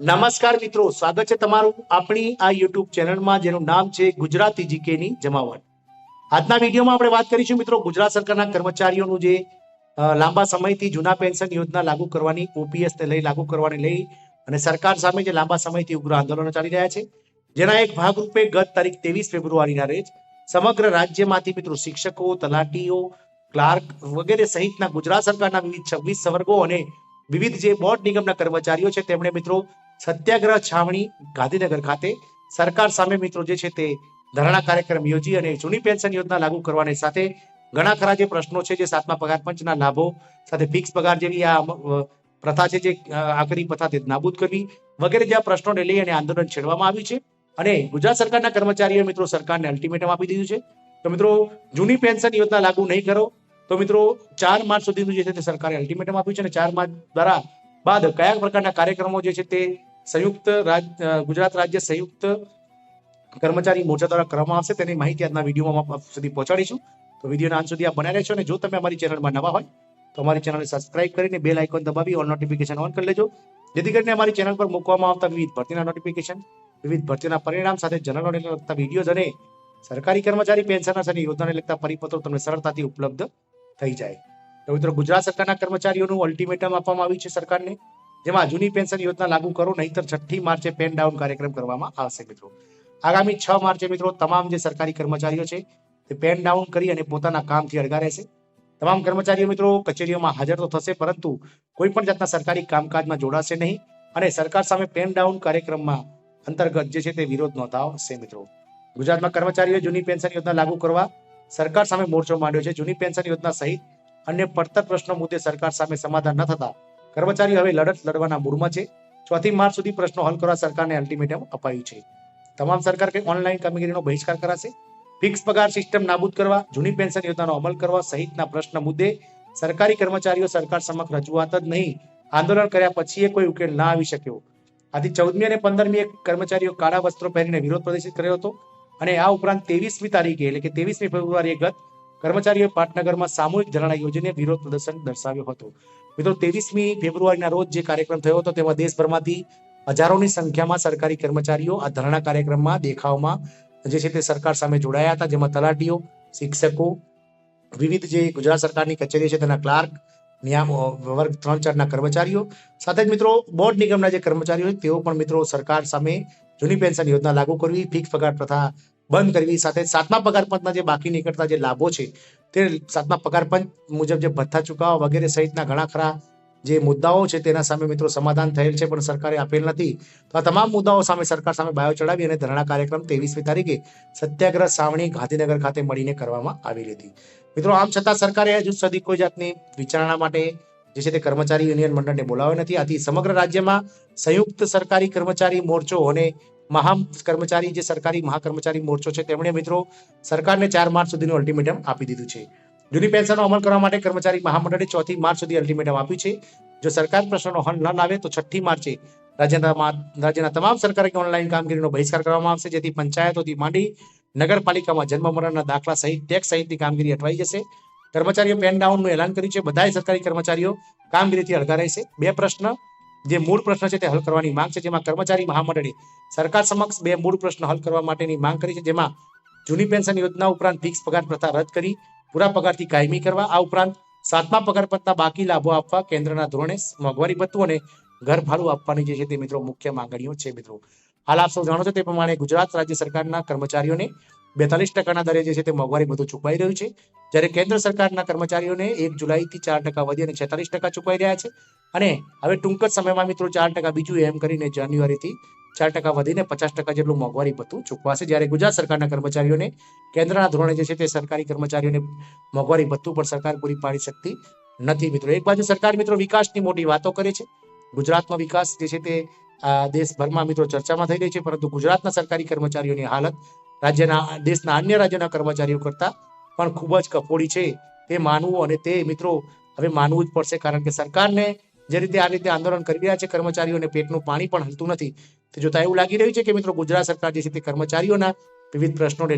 નમસ્કાર મિત્રો, સ્વાગત છે તમારું આપણી આ યુટ્યુબ ચેનલમાં, જેનું નામ છે ગુજરાતી જીકેની જમાવટ. આજના વિડીયોમાં આપણે વાત કરીશું મિત્રો ગુજરાત સરકારના કર્મચારીઓનું જે લાંબા સમયથી જૂના પેન્શન યોજના લાગુ કરવાની, ઓપીએસ ને લઈ લાગુ કરવાની લઈ અને સરકાર સામે જે લાંબા સમયથી ઉગ્ર આંદોલનો ચાલી રહ્યા છે, જેના એક ભાગરૂપે ગત તારીખ ત્રેવીસ ફેબ્રુઆરીના રોજ સમગ્ર રાજ્યમાંથી મિત્રો શિક્ષકો, તલાટીઓ, ક્લાર્ક વગેરે સહિતના ગુજરાત સરકારના વિવિધ છવ્વીસ સવર્ગો અને વિવિધ જે બોર્ડ નિગમના કર્મચારીઓ છે, તેમણે મિત્રો સત્યાગ્રહ છાવણી ગાંધીનગર ખાતે સરકાર સામે મિત્રો જે છે તે ધરણા કાર્યક્રમ યોજી અને જૂની પેન્શન યોજના લાગુ કરવાની સાથે ઘણા ખરા જે પ્રશ્નો છે જે સાતમા પગાર પંચના લાભો સાથે ફિક્સ પગાર જેવી આ પ્રથા છે જે આકરી પ્રથા તે નાબૂદ કરવી વગેરે જેવા પ્રશ્નોને લઈ અને આંદોલન છેડવામાં આવ્યું છે. અને ગુજરાત સરકારના કર્મચારીઓ મિત્રો સરકારને અલ્ટિમેટમ આપી દીધું છે. તો મિત્રો, જૂની પેન્શન યોજના લાગુ નહીં કરો. તો મિત્રો, ચાર માર્ચ સુધીનું જે છે તે સરકારે અલ્ટિમેટમ આપ્યું છે અને ચાર માર્ચ દ્વારા બાદ કયા પ્રકારના કાર્યક્રમો જે છે તે સંયુક્ત ગુજરાત રાજ્ય સંયુક્ત કર્મચારી મોરચા દ્વારા કરવામાં આવશે. તેની માહિતી આજના વિડીયોમાં સુધી પહોંચાડીશું. તો વિડીયોના અંત સુધી આપ બન્યા રહેશો અને જો તમે અમારી ચેનલમાં નવા હોય, તો અમારી ચેનલને સબસ્ક્રાઇબ કરીને બેલ આઇકોન દબાવી ઓલ નોટિફિકેશન ઓન કરી લેજો. જેથી કરીને અમારી ચેનલ પર મૂકવામાં આવતા વિવિધ ભરતીના નોટિફિકેશન, વિવિધ ભરતીના પરિણામ સાથે જનરલ નોલેજને લગતા વિડીયોઝ અને સરકારી કર્મચારી પેન્શનર્સ અને યોજનાને લગતા પરિપત્રો તમને સરળતાથી ઉપલબ્ધ થઈ જાય. તો મિત્રો, ગુજરાત સરકારના કર્મચારીઓનું અલ્ટિમેટમ આપવામાં આવ્યું છે સરકારને. જેમાં જૂની પેન્શન યોજના લાગુ કરો, નહીતર છઠ્ઠી માર્ચે પેન ડાઉન કાર્યક્રમ કરવામાં આવશે મિત્રો. આગામી છ માર્ચે મિત્રો તમામ જે સરકારી કર્મચારીઓ છે, તે પેન ડાઉન કરી અને પોતાના કામથી અળગા રહેશે. તમામ કર્મચારીઓ મિત્રો કચેરીઓમાં હાજર તો થશે, પરંતુ કોઈ પણ જાતના સરકારી કામકાજમાં જોડાશે નહીં અને સરકાર સામે પેન ડાઉન કાર્યક્રમમાં અંતર્ગત જે છે તે વિરોધ નોંધાવશે મિત્રો. ગુજરાતમાં કર્મચારીઓ જૂની પેન્શન યોજના લાગુ કરવા સરકાર સામે મોરચો માંડ્યો છે. જૂની પેન્શન યોજના સહિત અન્ય પડતર પ્રશ્નો મુદ્દે સરકાર સામે સમાધાન ન થતા કર્મચારીઓ હવે લડત લડવાના મૂડમાં છે. ચોથી માર્ચ સુધી પ્રશ્નો હલ કરવા સરકારને અલ્ટિમેટમ અપાયું છે. તમામ સરકાર કે ઓનલાઈન કામગીરીનો બહિષ્કાર કરાશે. ફિક્સ પગાર સિસ્ટમ નાબૂદ કરવા, જૂની પેન્શન યોજનાનો અમલ કરવા સહિતના પ્રશ્ન મુદ્દે સરકારી કર્મચારીઓ સરકાર સમક્ષ રજૂઆત જ નહીં. આંદોલન કર્યા પછી કોઈ ઉકેલ ના આવી શક્યો. આથી ચૌદમી અને પંદરમી કર્મચારીઓ કાળા વસ્ત્રો પહેરીને વિરોધ પ્રદર્શિત કર્યો હતો. અને આ ઉપરાંત તેવીસમી તારીખે એટલે કે તેવીસમી ફેબ્રુઆરીએ ગત કર્મચારીઓ પાટનગરમાં સામૂહિક ધરણા યોજીને વિરોધ પ્રદર્શન દર્શાવ્યો હતો. મિત્રો, ત્રેવીસમી ફેબ્રુઆરીના રોજ જે કાર્યક્રમ થયો હતો, તેમાં દેશભરમાંથી હજારોની સંખ્યામાં સરકારી કર્મચારીઓ આ ધરણા કાર્યક્રમમાં દેખાવમાં જે છે તે સરકાર સામે જોડાયા હતા, જેમાં તલાટીઓ, શિક્ષકો, વિવિધ જે ગુજરાત સરકારની કચેરી છે તેના ક્લાર્ક નિયામ વર્ગ ત્રણ ચારના કર્મચારીઓ. સાથે જ મિત્રો, બોર્ડ નિગમના જે કર્મચારીઓ તેઓ પણ મિત્રો સરકાર સામે જૂની પેન્શન યોજના લાગુ કરવી, ફિક્સ પગાર પ્રથા બંધ કરવી. સાથે સાતમા પગાર પંચના જે બાકી નીકળતા જે લાભો છે, તે સાતમા પગાર પંચ મુજબ જે ભથ્થા ચૂકવવા વગેરે સહિતના ઘણા ખરા જે મુદ્દાઓ છે, તેના સામે મિત્રો સમાધાન થયેલ છે, પણ સરકારે આપેલ નથી. તો આ તમામ મુદ્દાઓ સામે સરકાર સામે બાયો ચડાવી અને ધરણા કાર્યક્રમ ત્રેવીસમી તારીખે સત્યાગ્રહ સાવણી ગાંધીનગર ખાતે મળીને કરવામાં આવેલી હતી. મિત્રો, આમ છતાં સરકારે હજુ સુધી કોઈ જાતની વિચારણા માટે જે છે તે કર્મચારી યુનિયન મંડળને બોલાવ્યો નથી. આથી સમગ્ર રાજ્યમાં સંયુક્ત સરકારી કર્મચારી મોરચો અને મહા કર્મચારી જે સરકારી મહાકર્મચારી મોરચો છે, તેમણે મિત્રો સરકારને ચાર માર્ચ સુધીનું અલ્ટિમેટમ આપી દીધું છે. જૂની પેન્શનનો અમલ કરવા માટે કર્મચારી મહામંડળે ચોથી માર્ચ સુધી અલ્ટિમેટમ આપ્યું છે. જો સરકાર પ્રશ્નનો હલ ન લાવે, તો છઠ્ઠી માર્ચે રાજ્યના રાજ્યના તમામ સરકારી ઓનલાઈન કામગીરીનો બહિષ્કાર કરવામાં આવશે, જેથી પંચાયતોથી માંડી નગરપાલિકામાં જન્મ મરણના દાખલા સહિત, ટેક્સ સહિતની કામગીરી અટવાઈ જશે. કર્મચારીઓ પેન ડાઉનનું એલાન કર્યું છે. બધાય સરકારી કર્મચારીઓ કામગીરીથી અળગા રહેશે. બે પ્રશ્ન જે મૂળ પ્રશ્ન છે તે હલ કરવાની માંગ છે, જેમાં કર્મચારી મહામંડળે સરકાર સમક્ષ બે મૂળ પ્રશ્ન હલ કરવા માટેની માંગ કરી છે, જેમાં જૂની પેન્શન યોજના ઉપરાંત ફિક્સ પગાર પ્રથા રદ કરી, પૂરા પગારથી કાયમી કરવા, આ ઉપરાંત સાતમા પગાર પત્તા બાકી લાભો આપવા, કેન્દ્રના ધોરણે મોંઘવારી ભથ્થું અને ઘર ભાડું આપવાની જે છે તે મિત્રો મુખ્ય માંગણીઓ છે મિત્રો. હાલ આપ સૌ જાણો છો તે પ્રમાણે ગુજરાત રાજ્ય સરકારના કર્મચારીઓને બેતાલીસ ટકાના દરે જે છે તે મોંઘવારી ભથ્થું ચૂકવાઈ રહ્યું છે. જ્યારે કેન્દ્ર સરકારના કર્મચારીઓને એક જુલાઈથી ચાર ટકા વધી અને છેતાલીસ ટકા ચૂકવાઈ રહ્યા છે. અને હવે ટૂંક જ સમયમાં મિત્રો ચાર ટકા બીજું એમ કરીને જાન્યુઆરીથી ચાર ટકા વધીને પચાસ ટકા જેટલું મોંઘવારી ભથ્થું ચૂકવાશે. જ્યારે ગુજરાત સરકારના કર્મચારીઓને કેન્દ્રના ધોરણે જે છે તે સરકારી કર્મચારીઓને મોંઘવારી ભથ્થું પણ સરકાર પૂરી પાડી શકતી નથી મિત્રો. એક બાજુ સરકાર મિત્રો વિકાસની મોટી વાતો કરે છે. ગુજરાતનો વિકાસ જે છે તે દેશભરમાં મિત્રો ચર્ચામાં થઈ રહી છે. પરંતુ ગુજરાતના સરકારી કર્મચારીઓની હાલત રાજ્યના દેશના અન્ય રાજ્યના કર્મચારીઓ કરતા પણ ખૂબ જ કફોડી છે તે માનવું અને તે મિત્રો હવે માનવું જ પડશે કારણ કે સરકારને જે રીતે આ રીતે આંદોલન કરી રહ્યા છે કર્મચારીઓને પેટનું પાણી પણ હલતું નથી. જોતા એવું લાગી રહ્યું છે કે મિત્રો ગુજરાત સરકાર જે છે તે કર્મચારીઓના વિવિધ પ્રશ્નોને